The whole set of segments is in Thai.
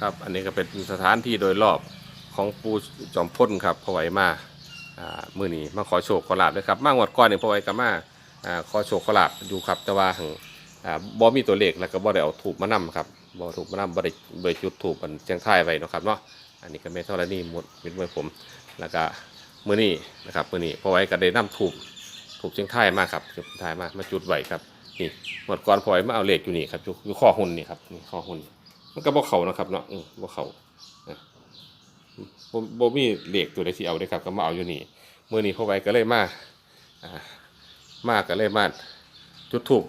ครับ อันนี้ก็เป็นสถานที่โดยรอบของปูจอมพ่นครับพอไหวมาอ่ามือนี้มาขอโชคขอลาบด้วยครับมางวดก่อนนี่พอไหวก็มาอ่าขอโชคขอลาบอยู่ครับ แต่ว่าหังอ่าบ่มีตัวเลขแล้วก็บ่ได้เอาถูกมานํครับบ่ถูกมานํบ่ได้บ่จุดถูกมันเจียงท้ายไว้เนาะครับเนาะอันนี้ก็แม่ธรณีหมดเป็นไว้ผมแล้วก็มือนี้นะครับมือนี้พอไหวก็ได้นํถูกถูกเจียงท้ายมากครับเจียงท้ายมากมาจุดไว้ครับนี่งวดก่อนพอไหวมาเอาเลขอยู่นี่ครับอยู่อยู่ข้อหุ่นนี่ครับนี่ข้อหุ่น มันก็บ่เขานะครับเนาะบ่เขานะบ่บ่มีเหลขตัวใดสิเอาได้ครับ ก็มาเอาอยู่นี่มื้อนี้พ่อไว้ก็เลยมาอ่ามา ก็เลยมาจุดธูป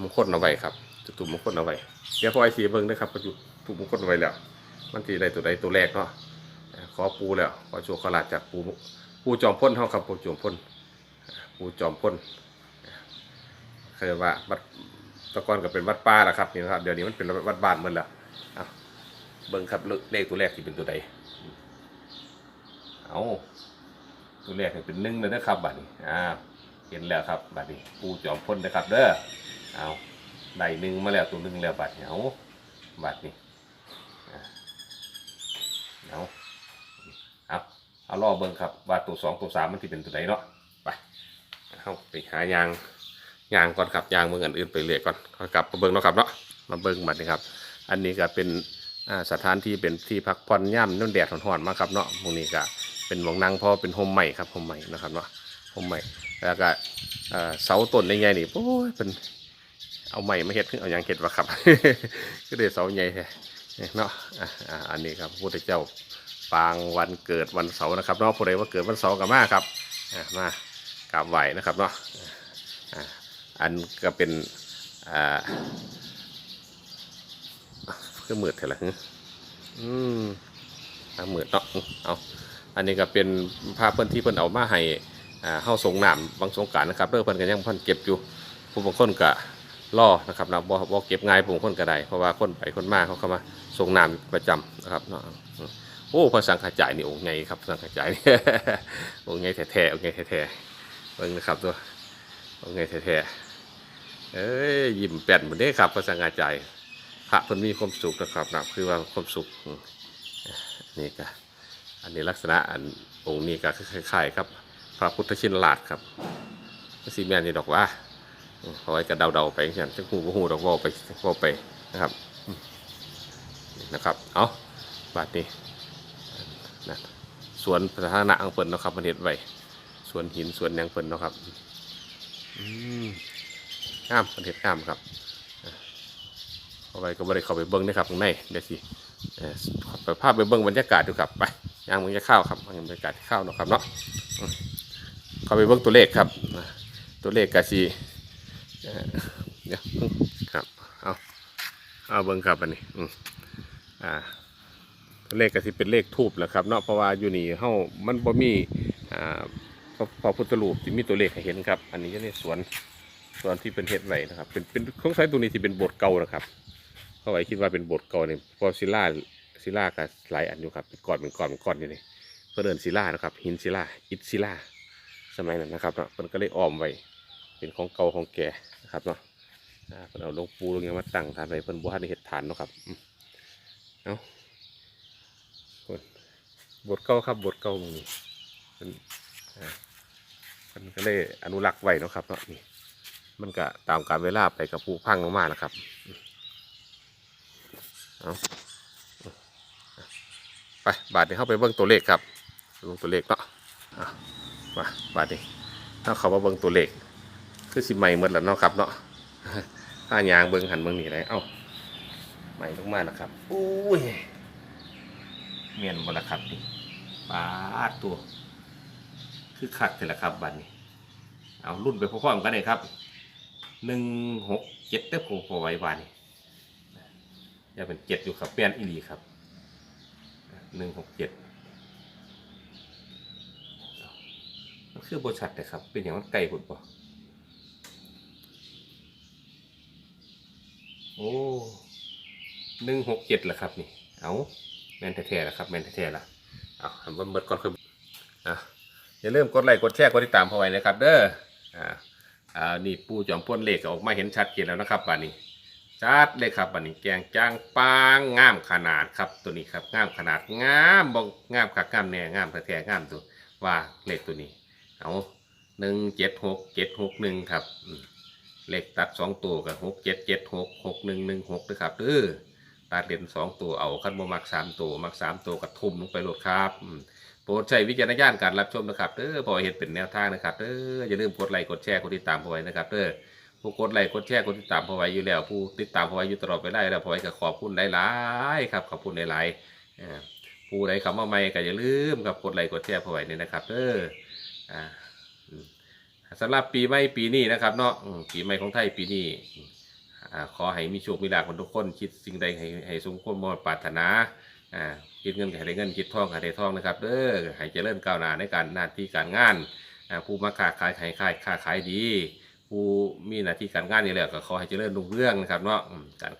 มงคลเอาไว้ครับ จุดธูปมงคลเอาไว้เดี๋ยวพ่อไอ้สิเบิ่งเด้อครับก็จุดธูปมงคลเอาไว้แล้ว มันสิได้ตัวใดตัวแรกเนาะขอปูแล้วขอโชคขลาภจากปูปูจอมพ่นเฮาครับปูจอมพ่นปูจอมพ่นเคยว่าวัดตะกอนก็เป็นวัดป่าแหละครับนี่นะครับเดี๋ยวนี้มันเป็นวัดบ้านหมดแล้ว เอาเบิ่งครับเลขตัวแรกที่เป็นตัวใดเอาตัวแรกนี่เป็นหนึ่งเลยนะครับบัดนี้อ่าเห็นแล้วครับบัดนี้ปูจอมพ่นนะครับ เด้อเอาได้หนึ่งมาแล้วตัวหนึ่งแล้วบัดนี้เอาบัดนี้เอาเอาเอาล่อเบิ่งครับว่าตัวสองตัวสามมันที่เป็นตัวใดเนาะไปเอาไปหายางยางก่อนครับยางเมืองอนอื่นไปเรียกก่อนค่อยกลับมาเบิ่งเนาะครับเนาะมาเบิ่งบัดนี้ครับ อันนี้ก็เป็นสถานที่เป็นที่พักผ่อนย่ำน้ำแดดห่อนๆมาครับเนาะหมูนี้ก็เป็นหมองนั่งพราะเป็นโฮมใหม่ครับโฮมใหม่นะครับเนาะโฮมใหม่แล้วก็เสาต้นใหญ่ๆนี่โอ้ยเป็นเอาใหม่มาเฮ็ดขึ้นเอาหยังเฮ็ดวะครับ ก็ได้เสาใหญ่แท้เนาะอันนี้ครับพุทธเจ้าปางวันเกิดวันเสาร์นะครับเนาะผู้ใดว่าเกิดวันเสาร์ก็มาครับมากราบไหวนะครับเนาะอันก็เป็น อ่าก็มืดเท่าไหร่อืมอ่ามืดเนาะอืมเอาอันนี้ก็เป็นภาพเพื่อนที่เพื่อนเอามาให้อ่าเข้าสงน้ำบางสงกรารนะครับเรื่องเพื่อนก็ยังเพื่อนเก็บอยู่ผู้บางคนก็ล่อนะครับนะบ่บ่เก็บง่ายผู้บางคนก็ได้เพราะว่าคนไปคนมาเขาเข้ามาส่งน้ำประจำนะครับเนาะอืมโอ้พระสังฆจายนี่องค์ใหญ่ครับพระสังฆจายนี่องค์ใหญ่แท้ๆองค์ใหญ่แท้ๆเบิ่งนะครับตัวองค์ใหญ่แท้ๆเอ้ยยิ้มแป้นหมดเด้ครับพระสังฆจาย พระเพิ่นมีความสุขนะครับนะคือว่าความสุขนี่ก็อันนี้ลักษณะอันองค์นี้ก็คล้ายๆครับพระพุทธชินราชครับสีแมนนี่ดอกว่าเอาไว้กระเดาๆไปอย่างจะหูบ่หูดอกว่าไปว่าไปนะครับนะครับเอาบาดนี้นะสวนสาธารณะอังเปิลนะครับมันเห็ดไว้สวนหินสวนยังเปิลนะครับอืมงามมันเห็ดงามครับาไว้ก็บ่ได้เข้าไปเบิ้งนะครับข้างในเดี๋ยวสิไปภาพไปเบิ้งบรรยากาศดูครับไปย่างมึงจะเข้าวครับบรรยากาศที่เข้าวเนาะครับเนาะเข้าไปเบิ้งตัวเลขครับตัวเลขกะสีเอ่อเดี๋ยวครับเอาเอาเบิ้งครับอันนี้อ่าตัวเลขกะสิเป็นเลขทูบแหละครับเนาะเพราะว่าอยู่นี่เฮามันบ่มีอ่าพระพระพุทธรูปที่มีตัวเลขให้เห็นครับ อันนี้จะในสวนสวนที่เป็นเฮ็ดไว้นะครับเป็นเป็นของใช้ตัวนี้ที่เป็นบสถ์เก่านะครับ เขาไว้คิดว่าเป็นบทเก่าเนี่ยเพอศิลาศิลากับหลายอันอยู่ครับเป็นก้อนเป็นก้อนเป็นก้อนอยู่นี่เพื่อเดินศิลานะครับ หินศิลาอิฐศิลาสมัยนั้นนะครับเนาะเพิ่นก็เลยอ้อมไว้เป็นของเก่าของแก่นะครับเนาะเพิ่นเอาลงปูลงยังมาตั้งฐานไว้เพิ่นบ่ทันได้เฮ็ดฐานเนาะครับเอาบทเก่าครับบทเก่าหมึงนี่เพิ่นอ่าเพิ่นก็เลยอนุรักษ์ไว้เนาะครับเนาะนี่มันก็ตามกาลเวลาไปกับผู้พังลงมานะครับ เอาไปบาทนี้เข้าไปเบิ้งตัวเลขครับเบิ้งตัวเลขเนาะมาบาทนี้ถ้าเขามาเบิ้งตัวเลขคือสิใหม่หมดแล้วเนาะครับเนาะถ้ายางเบิ้งหันเบิ้งนี่ไรเอ้าใหม่ลงมาแล้วครับอุ้ยเมียนหมดแล้วครับนี่ปาดตัว คือคักแต่ละครับบัตรนี้ เอารุ่นไปพร้อมๆกันเลยครับหนึ่งหกเจ็ดเต้าโผล่พอไว้บานนี้ ยังเป็นเจ็ดอยู่ครับเปลี่ยนอีหลีครับหนึ่งหกเจ็ดมันคือบริษัทแต่ครับ เป็นอย่างมันไกลผุดป่โอ้หนึ่งหกเจ็ดละครับนี่ เอาแมนแท้ๆละครับแมนแท้ๆละเอาทำเบิดก่อนคืออะอย่าลืมกดไลค์กดแชร์กดติดตามพอไว้นะครับ เด้ออ่าอ่านี่ปูจอมพ่นเลขก็ออกมาเห็นชัดเจนแล้วนะครับป่านนี้ จัดเลยครับบันนี้แกงจางปางงามขนาดครับตัวนี้ครับงามขนาดงามบองงามคักงามแน่งามแท้ๆงามตัวว่าเลขตัวนี้เอาหนึ่งเจ็ดหกเจ็ดหกหนึ่งครับเลขตัดสองตัวกับหกเจ็ดเจ็ดหกหกหนึ่งหนึ่งหกด้วยครับเด้อตัดเด่นสองตัวเอาคันบ่มักสามตัวมักสามตัวกับทุ่มลงไปโหลดครับโปรดใช้วิจารณญาณการรับชมนะครับเด้อพอเห็นเป็นแนวทางนะครับเด้ออย่าลืมกดไลค์กดแชร์กดติดตามเอาไว้นะครับเด้อ ผู้กดไลค์กดแชร์กดติดตามพอไว้อยู่แล้วผู้ติดตามพอไว้อยู่ตลอดไปได้แล้วพอไว้ก็ขอบคุณหลายๆครับขอบคุณหลายๆผู้ใดเข้ามาใหม่ก็อย่าลืมครับกดไลค์กดแชร์พอไว้นี่นะครับเด้ออ่าสำหรับปีใหม่ปีนี้นะครับเนาะปีใหม่ของไทยปีนี้ขอให้มีโชคมีลาภกันทุกคน คิดสิ่งใดให้ให้สมความมุ่งปรารถนาคิดเงินให้ได้เงินคิดทองให้ได้ทองนะครับเด้อให้เจริญก้าวหน้าในการหน้าที่การงานผู้มาค้าขายขายขายค้าขายดี ผู้มีหน้าที่การงานนี่แหละก็ขอให้เจริญรุ่งเรืองนะครับเนาะการ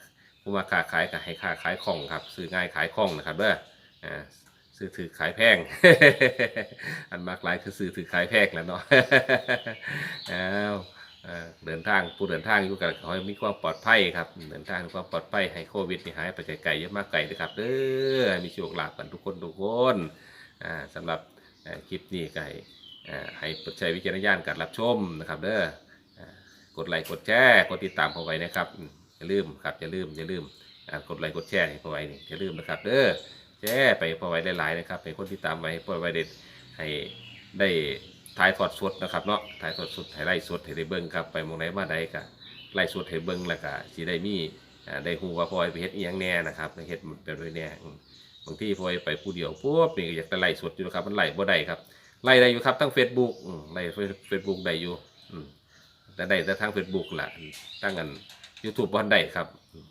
ผู้มาค้าขายก็ให้ค้าขายคล่องครับซื้อง่ายขายคล่องนะครับเด้ออ่าซื้อถือขายแพง อันมากหลายคือซื้อถือขายแพงแล้วเนาะอ้าวเดินทางผู้เดินทางอยู่กันขอให้มีความปลอดภัยครับเดินทางด้วยความปลอดภัยให้โควิดนี่หายไปไกลๆเยอะมากไกลนะครับเด้อมีโชคลาภกันทุกคนทุกคนอ่าสำหรับคลิปนี้ไก็ให้อ่าให้ใช้วิจารณญาณการรับชมนะครับเด้อ กดไลค์กดแชร์กดติดตามพอไว้นะครับอย่าลืมครับอย่าลืมอย่าลืมกดไลค์กดแชร์ให้พอไว้นี่อย่าลืมนะครับเด้อแชร์ไปพอไว้ได้หลายนะครับให้คนติดตามไว้พอไว้ได้ให้ได้ถ่ายทอดสดนะครับเนาะถ่ายทอดสดถ่ายไล่สดให้ได้เบิ่งครับไปมองไหนมาใดก็ไล่สดให้เบิ่งแล้วก็สิได้มีได้ฮู้ว่าพอไว้ไปเฮ็ดอีหยังแน่นะครับไปเฮ็ดแบบนี้แน่บางที่พอไว้ไปผู้เดียวปุ๊บนี่ก็อยากจะไล่สดอยู่นะครับมันไล่บ่ได้ครับไล่ได้อยู่ครับทั้ง Facebook อืมไล่ Facebook ได้อยู่อื แต่ได้แต่ทาง Facebook ล่ะตั้งกัน YouTube บ่ได้ครับ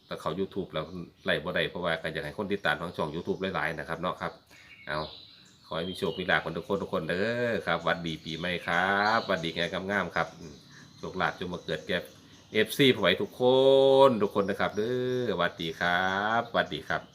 แต่เขา YouTube แล้วไล่บ่ได้เพราะว่าก็อยากให้คนติดตามทางช่อง YouTube หลายๆนะครับเนาะครับเอาขอให้มีโชคมีลาภกันทุกคนทุกคนเด้อครับวัดดีปีใหม่ครับวัดดีงานงามๆครับโชคลาภจงมาเกิดแก่ FC ผู้ไหวทุกคนทุกคนนะครับเด้อวัดดีครับวัดดีครับ